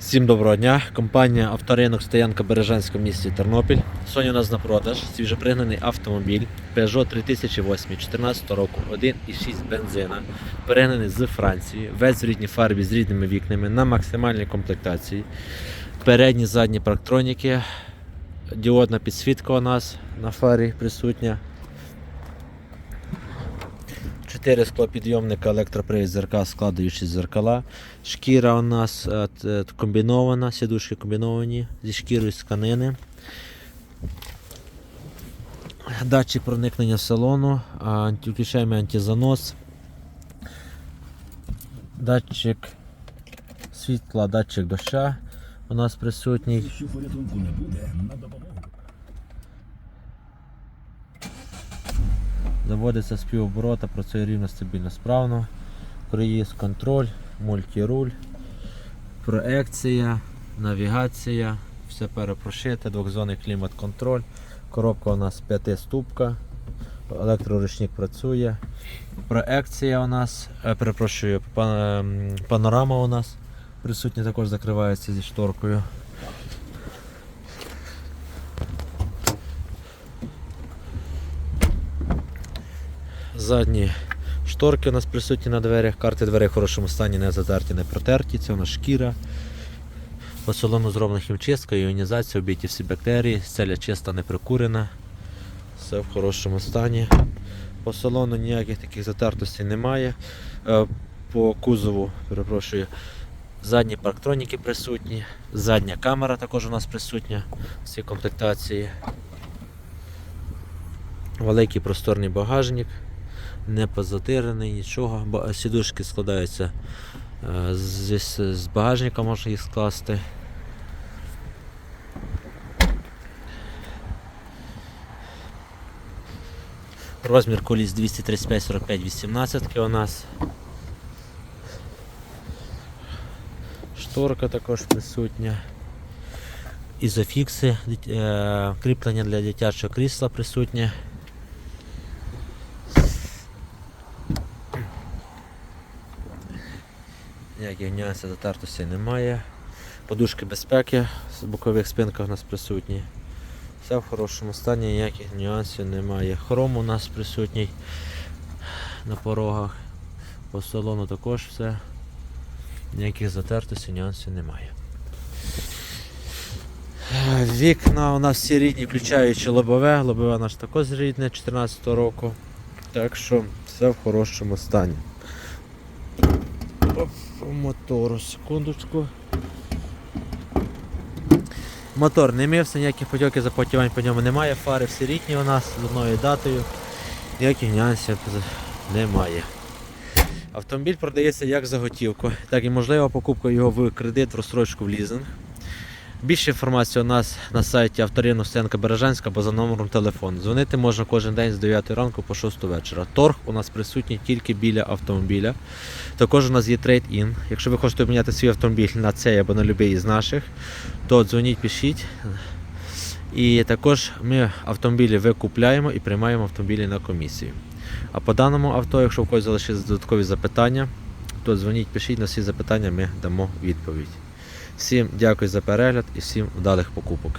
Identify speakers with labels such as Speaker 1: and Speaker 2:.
Speaker 1: Всім доброго дня. Компанія Авторинок Стоянка Бережанська в місті Тернопіль. Сьогодні у нас на продаж свіжопригнаний автомобіль Peugeot 3008 14 року 1,6 бензина, перегнаний з Франції, весь в рідній фарбі з рідними вікнами на максимальній комплектації. Передні задні парктроніки, діодна підсвітка у нас на фарі присутня. Чотири склопідйомника, електропривід зеркал, складаючі зеркала. Шкіра у нас е, т- комбінована, сідушки комбіновані зі шкірою з тканини. Датчик проникнення салону, а, анті- включаємо антизанос. Датчик світла, датчик доща у нас присутній. Заводиться співоборота, працює рівно стабільно справно. Круїз контроль, мультируль, проекція, навігація, все перепрошите, двохзонний клімат-контроль. Коробка у нас п'ятиступка, електроручник працює. Проекція у нас, е, перепрошую, ем, панорама у нас присутня, також закривається зі шторкою. Задні шторки у нас присутні на дверях, карти дверей в хорошому стані, не затерті, не протерті, це у нас шкіра. По салону зроблена хімчистка, іонізація, обійті всі бактерії, стеля чиста, не прикурена. Все в хорошому стані. По салону ніяких таких затертостей немає. Е, По кузову, перепрошую, задні парктроніки присутні, задня камера також у нас присутня в цій комплектації. Великий просторний багажник не позатирений, нічого. Сідушки складаються е, з, з, з багажника, можна їх скласти. Розмір коліс 235 45 18 у нас. Шторка також присутня. Ізофікси, е, кріплення для дитячого крісла присутнє. Ніяких нюансів затертості немає. Подушки безпеки з бокових спинках у нас присутні. Все в хорошому стані, ніяких нюансів немає. Хром у нас присутній на порогах. По салону також все. Ніяких затертостей, нюансів немає. Вікна у нас всі рідні, включаючи лобове. Лобове у нас також рідне 14 року. Так що все в хорошому стані. Мотору, секундочку. Мотор не мився, ніяких потьоків запотівань по ньому немає, фари всі рідні у нас з одною датою, ніяких нюансів немає. Автомобіль продається як за готівку, так і можлива покупка його в кредит, в розстрочку в лізинг. Більше інформації у нас на сайті авторину Стенка Бережанська або за номером телефону. Дзвонити можна кожен день з 9 ранку по 6 вечора. Торг у нас присутній тільки біля автомобіля. Також у нас є трейд-ін. Якщо ви хочете обміняти свій автомобіль на цей або на будь-який із наших, то дзвоніть, пишіть. І також ми автомобілі викупляємо і приймаємо автомобілі на комісію. А по даному авто, якщо в когось залишиться додаткові запитання, то дзвоніть, пишіть на всі запитання, ми дамо відповідь. Всім дякую за перегляд і всім вдалих покупок.